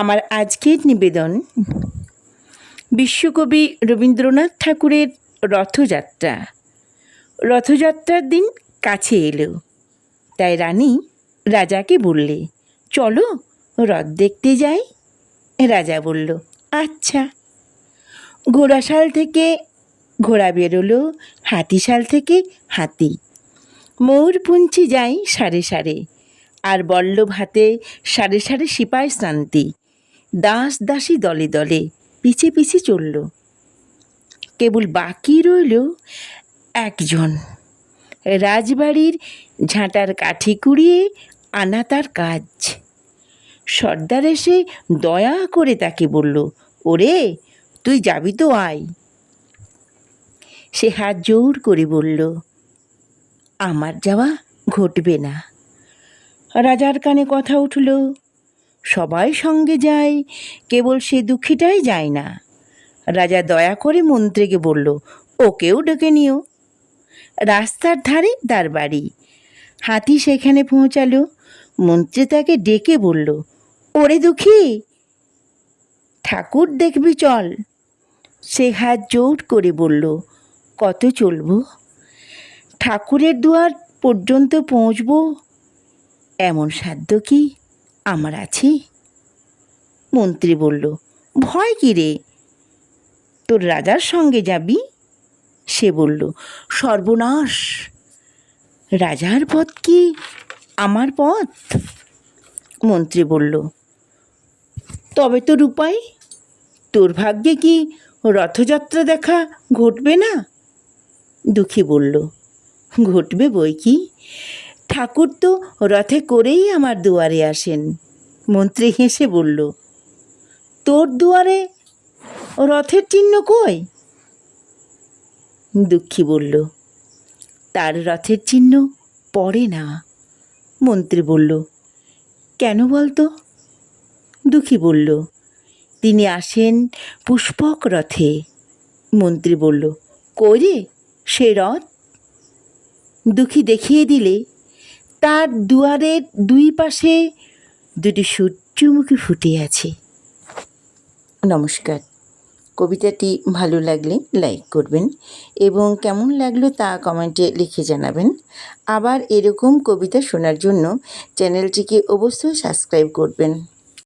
আমার আজকের নিবেদন বিশ্বকবি রবীন্দ্রনাথ ঠাকুরের রথযাত্রা। রথযাত্রার দিন কাছে এলো। তাই রানী রাজাকে বললে, চলো, রথ দেখতে যাই। রাজা বলল আচ্ছা। ঘোড়াশাল থেকে ঘোড়া বেরোলো, হাতিশাল থেকে হাতি। ময়ূরপুঞ্চি যাই সারে সারে, আর বল্লভ হাতে সারে সারে সিপাই শান্তি। দাস দাসী দলে দলে পিছে পিছে চলল। কেবল বাকি রইল একজন। রাজবাড়ির ঝাঁটার কাঠি কুড়িয়ে আনা তার কাজ। সর্দার এসে দয়া করে তাকে বলল, ওরে, তুই যাবি তো আয়। সে হাত জোর করে বলল, আমার যাওয়া ঘটবে না। রাজার কানে কথা উঠল সবাই সঙ্গে যায়, কেবল সে দুঃখীটাই যায় না। রাজা দয়া করে মন্ত্রীকে বলল, ওকেও ডেকে নিও। রাস্তার ধারে তার বাড়ি। হাতি সেখানে পৌঁছালো। মন্ত্রী তাকে ডেকে বলল, ওরে দুঃখী, ঠাকুর দেখবি চল। সে হাত জোর করে বলল, কত চলবো? ঠাকুরের দুয়ার পর্যন্ত পৌঁছবো? এমন সাধ্য কি? আমার আছে? মন্ত্রী বলল, ভয় কি রে? তোর রাজার সঙ্গে যাবি? সে বলল, সর্বনাশ। রাজার পথ কি আমার পথ? মন্ত্রী বলল, তবে তোর উপায়। তোর ভাগ্যে কি রথযাত্রা দেখা ঘটবে না? দুঃখী বলল, ঘটবে বই কি? ঠাকুর তো রথে করেই আমার দুয়ারে আসেন। মন্ত্রী হেসে বলল, তোর দুয়ারে রথের চিহ্ন কই? দুঃখী বলল, তার রথের চিহ্ন পড়ে না। মন্ত্রী বলল, কেন বলতো? দুঃখী বলল, তিনি আসেন পুষ্পক রথে। মন্ত্রী বলল, কই রে সে রথ? দুঃখী দেখিয়ে দিলে তার দুয়ারের দুই পাশে দুটি সূর্যমুখী ফুটে আছে। নমস্কার। কবিতাটি ভালো লাগলে লাইক করবেন এবং কেমন লাগল তা কমেন্টে লিখে জানাবেন। আবার এরকম কবিতা শোনার জন্য চ্যানেলটিকে অবশ্যই সাবস্ক্রাইব করবেন।